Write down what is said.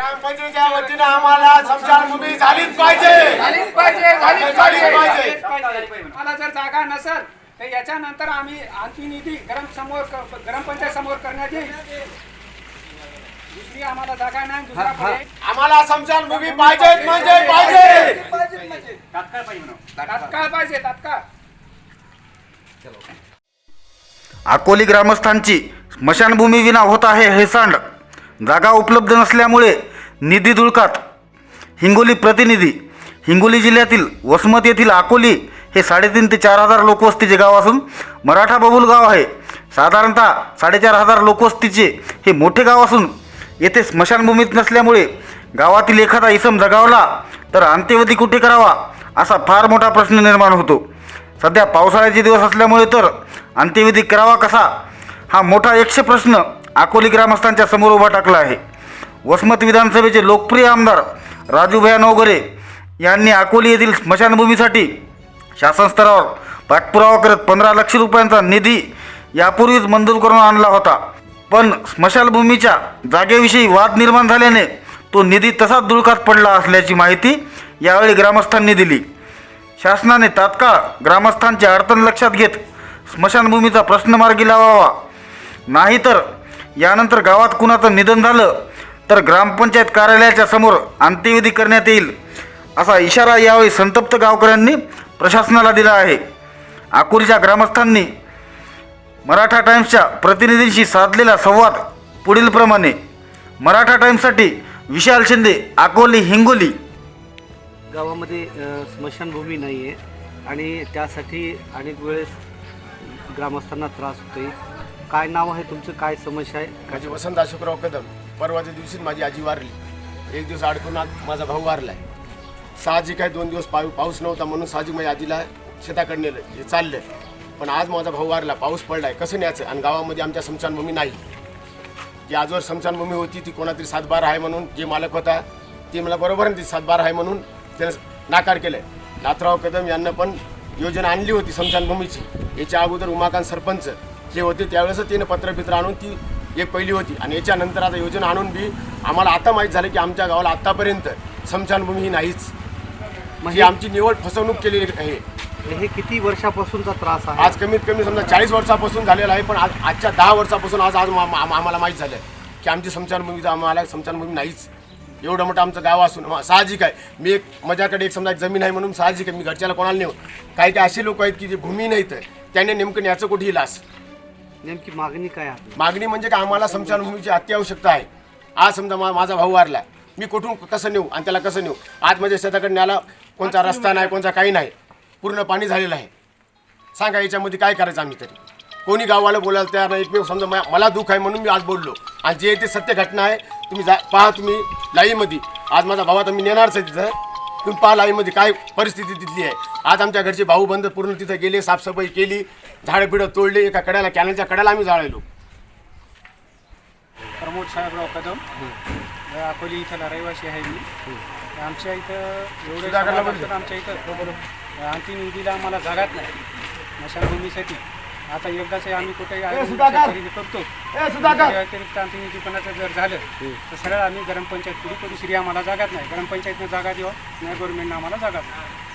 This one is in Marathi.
ग्रामपंचायतीच्या वतीनं आम्हाला स्मशानभूमी झालीच पाहिजे. झालीच पाहिजे झालीच झालीच पाहिजे. पाहिजे. झालीच पाहिजे. मला जर जागा नसेल तर याच्यानंतर आम्ही आणखी निधी गरम समोर ग्रामपंचायत समोर करण्यात येईल. दुसरी आम्हाला जागा नाही दुसरा पर्याय आम्हाला स्मशानभूमी पाहिजे म्हणजे पाहिजे तात्काळ पाहिजे तात्काळ अकोली ग्रामस्थांची स्मशानभूमी विना होत आहे हेसांड जागा उपलब्ध नसल्यामुळे निधी दुळकात हिंगोली प्रतिनिधी हिंगोली जिल्ह्यातील वसमत येथील अकोली हे साडेतीन ते चार हजार लोकवस्तीचे गाव असून मराठा बहुल गाव आहे. साधारणतः साडेचार हजार लोकवस्तीचे हे मोठे गाव असून येथे स्मशानभूमीत नसल्यामुळे गावातील एखादा इसम जगावला तर अंत्यवधी कुठे करावा असा फार मोठा प्रश्न निर्माण होतो. सध्या पावसाळ्याचे दिवस असल्यामुळे तर अंत्यविधी करावा कसा हा मोठा एकशे प्रश्न अकोली ग्रामस्थांच्या समोर उभा टाकला आहे. वसमत विधानसभेचे लोकप्रिय आमदार राजूभया नवगरे यांनी अकोली येथील स्मशानभूमीसाठी शासनस्तरावर पाठपुरावा करत पंधरा लक्ष रुपयांचा निधी यापूर्वीच मंजूर करून आणला होता. पण स्मशानभूमीच्या जागेविषयी वाद निर्माण झाल्याने तो निधी तसाच दुळकात पडला असल्याची माहिती यावेळी ग्रामस्थांनी दिली. शासनाने तात्काळ ग्रामस्थांचे अडचण लक्षात घेत स्मशानभूमीचा प्रश्न मार्गी लावावा. नाहीतर यानंतर गावात कुणाचं निधन झालं तर ग्रामपंचायत कार्यालयाच्या समोर अंत्यविधी करण्यात येईल असा इशारा यावेळी संतप्त गावकऱ्यांनी प्रशासनाला दिला आहे. अकोलीच्या ग्रामस्थांनी मराठा टाईम्सच्या प्रतिनिधींशी साधलेला संवाद पुढीलप्रमाणे. मराठा टाईम्ससाठी विशाल शिंदे अकोली हिंगोली. गावामध्ये स्मशानभूमी नाही आहे आणि त्यासाठी अनेक वेळेस ग्रामस्थांना त्रास होतोय. काय नाव आहे तुमचं? काय समस्या आहे? माझे वसंत अशोकराव कदम. परवाच्या दिवशीच माझी आजी वारली. एक दिवस अडकून आज माझा भाऊ वारलाय. साहजिक आहे दोन दिवस पाऊ पाऊस नव्हता म्हणून साहजिक माझ्या आजीला शेताकडे नेलं हे चाललं पण आज माझा भाऊ वारला पाऊस पडलाय. कसं न्यायचं? आणि गावामध्ये आमच्या समशानभूमी नाही. जी आजवर समशानभूमी होती ती कोणातरी सातबार आहे म्हणून जे मालक होता ते मला बरोबर ती सातबार आहे म्हणून त्यानं नाकार केलं नाथराव कदम यांना पण योजना आणली होती समशानभूमीची याच्या अगोदर उमाकांत सरपंच जे होते त्यावेळेस तिने पत्रपित्र आणून ती एक पहिली होती. आणि याच्यानंतर आता योजना आणून बी आम्हाला आता माहीत झालं की आमच्या गावाला आत्तापर्यंत स्मशानभूमी ही नाहीच. ही आमची निवड फसवणूक केलेली आहे. हे किती वर्षापासूनचा त्रास आहे? आज कमीत कमी समजा चाळीस वर्षापासून झालेला आहे पण आज आजच्या दहा वर्षापासून आज आज आम- आम- आम्हाला माहीत झालं की आमची स्मशानभूमीचं आम्हाला स्मशानभूमी नाहीच. एवढं मोठं आमचं गाव असून म- साहजिक आहे. मी एक माझ्याकडे एक समजा एक जमीन आहे म्हणून साहजिक आहे. मी घरच्याला कोणाला नेऊ? काही काही असे लोक आहेत की जे भूमी नाहीत. त्यांनी नेमकं न्यायचं कुठेही लास नेमकी मागणी काय आहे? मागणी म्हणजे का आम्हाला स्मशानभूमीची अत्यावश्यकता आहे? आज समजा मा माझा भाऊ वारला मी कुठून कसं नेऊ आणि त्याला कसं नेऊ? आज माझ्या शेताकडे न्यायला कोणता रस्ता नाही कोणता काही नाही. पूर्ण पाणी झालेलं आहे. सांगा याच्यामध्ये काय करायचं आम्ही तरी? कोणी गावाला बोलायला तयार नाही एकमेव समजा मा- मला दुःख आहे म्हणून मी आज बोललो. आणि जे ते सत्य घटना आहे तुम्ही जा पहा तुम्ही लाईमध्ये. आज माझा भाऊ आता मी नेणारच आहे तिथं. तुम्ही पहा लाईमध्ये काय परिस्थिती तिथली आहे. आज आमच्या घरचे भाऊ बंद पूर्ण तिथं गेले साफसफाई केली झाडं बिडं तोडली एका कड्याला कॅनलच्या कड्याला आम्ही जाळलो प्रमोद साहेबराव कदम. अकोली इथला रहिवासी आहे मी. आमच्या इथं एवढे आमच्या इथं अंतिम विधीला आम्हाला जागाच नाही. स्मशानभूमीसाठी आता एकदाच आम्ही कुठेही! खरेदी करतो. व्यतिरिक्त विधीपणाचं जर झालं तर सरळ आम्ही ग्रामपंचायत पुढे करू श्री आम्हाला जागाच नाही. ग्रामपंचायतनं जागा द्यावं नाही गव्हर्नमेंटनं आम्हाला जागा द्यावं.